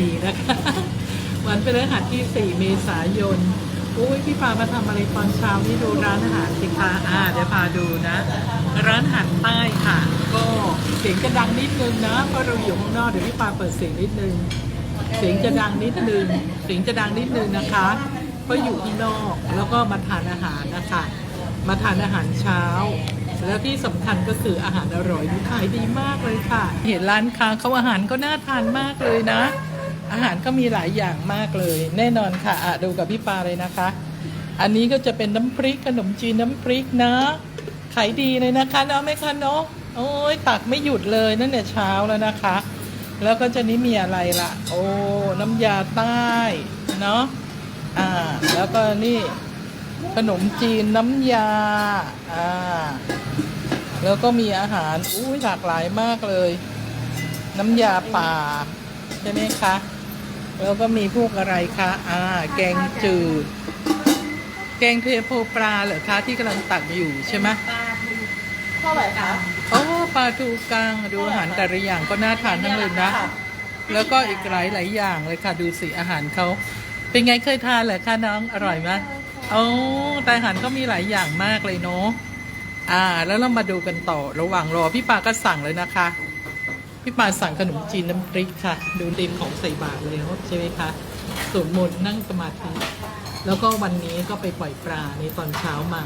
ดีนะคะ วันพฤหัสที่ 4 เมษายนอุ้ยพี่ปามาทำอะไรตอนเช้านี่ดูร้านอาหารสิคะอ่าเดี๋ยวพาดูนะ ร้านอาหารใต้ค่ะ ก็เสียงจะดังนิดนึงนะเพราะเราอยู่ข้างนอกเดี๋ยวพี่ปาเปิดเสียงนิดนึง เสียงจะดังนิดนึง เสียงจะดังนิดนึงนะคะเพราะอยู่ข้างนอกแล้วก็มาทานอาหารนะคะ มาทานอาหารเช้า แล้วที่สำคัญก็คืออาหารอร่อยขายดีมากเลยค่ะ เห็นร้านค้าเขาอาหารก็น่าทานมากเลยนะ อาหารก็มีหลายอย่างมากเลย แน่นอนค่ะอะดูกับพี่ปาเลยนะคะ อันนี้ก็จะเป็นน้ำพริกขนมจีนน้ำพริกนะขายดีเลยนะคะเนาะไหมคะเนาะโอ้ยตักไม่หยุดเลยนั่นเนี่ยเช้าแล้วนะคะ แล้วก็จะนี้มีอะไรล่ะ โอ้น้ำยาใต้เนาะอ่าแล้วก็นี่ขนมจีนน้ำยาอ่าแล้วก็มีอาหารอุ้ยหลากหลายมากเลย น้ำยาป่าใช่ไหมคะ แล้วก็มีพวกอะไรคะอ่า แกงจืด แกงเทโพปลาเหรอคะที่กำลังตักอยู่ใช่ไหมปลาทูเท่าไหร่คะโอ้ปลาทูกังดูอาหารแต่ละอย่างก็น่าทานทั้งเลยนะ แล้วก็อีกหลายหลายๆอย่างเลยค่ะ ดูสิอาหารเขาเป็นไงเคยทานเหรอคะน้องอร่อยไหมโอ้แต่อาหารก็มีหลายอย่างมากเลยเนาะอ่า แล้วเรามาดูกันต่อระหว่างรอพี่ปาก็สั่งเลยนะคะ พี่ปาสั่งขนมจีนน้ำพริกค่ะ ดูเต็มของใส่บาตรเลยใช่ไหมคะสวดมนต์นั่งสมาธิแล้วก็วันนี้ก็ไปปล่อยปลาในตอนเช้ามา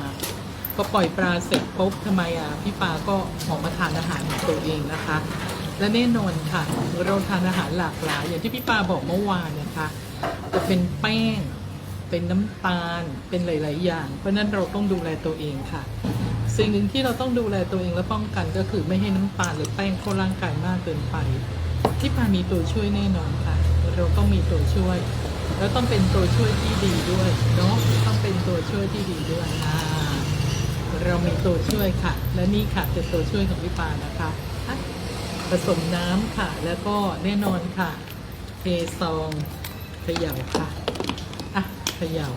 ก็ปล่อยปลาเสร็จปุ๊บทำไมอะพี่ปาก็ออกมาทานอาหารของตัวเองนะคะ และแน่นอนค่ะเราทานอาหารหลากหลายอย่างที่พี่ปาบอกเมื่อวานนะคะ จะเป็นแป้งเป็นน้ำตาลเป็นหลาย ๆ อย่าง เพราะนั้นเราต้องดูแลตัวเองค่ะ สิ่งหนึ่งที่เราต้องดูแลตัวเองและป้องกันก็คือไม่ให้น้ำตาลหรือแป้งเข้าร่างกายมากเกินไป ที่ปามีตัวช่วยแน่นอนค่ะ เราต้องมีตัวช่วย แล้วต้องเป็นตัวช่วยที่ดีด้วยเนาะต้องเป็นตัวช่วยที่ดีด้วยอ่าเรามีตัวช่วยค่ะ และนี่ค่ะเป็นตัวช่วยของพี่ปานะคะอะผสมน้ำค่ะ แล้วก็แน่นอนค่ะเทซองเขย่าค่ะอะเขย่า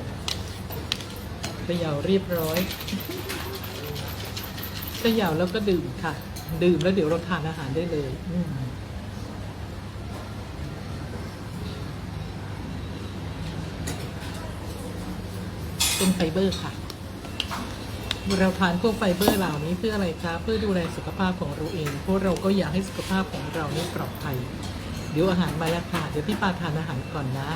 เขย่าเรียบร้อย เขย่าแล้วก็ดื่มค่ะ ดื่มแล้วเดี๋ยวเราทานอาหารได้เลย อืมเป็นไฟเบอร์ค่ะ เราทานพวกไฟเบอร์เหล่านี้เพื่ออะไรคะ เพื่อดูแลสุขภาพของเราเอง เพราะเราก็อยากให้สุขภาพของเรานี่ปลอดภัย เดี๋ยวอาหารมาแล้วค่ะ เดี๋ยวพี่ปาทานอาหารก่อนนะ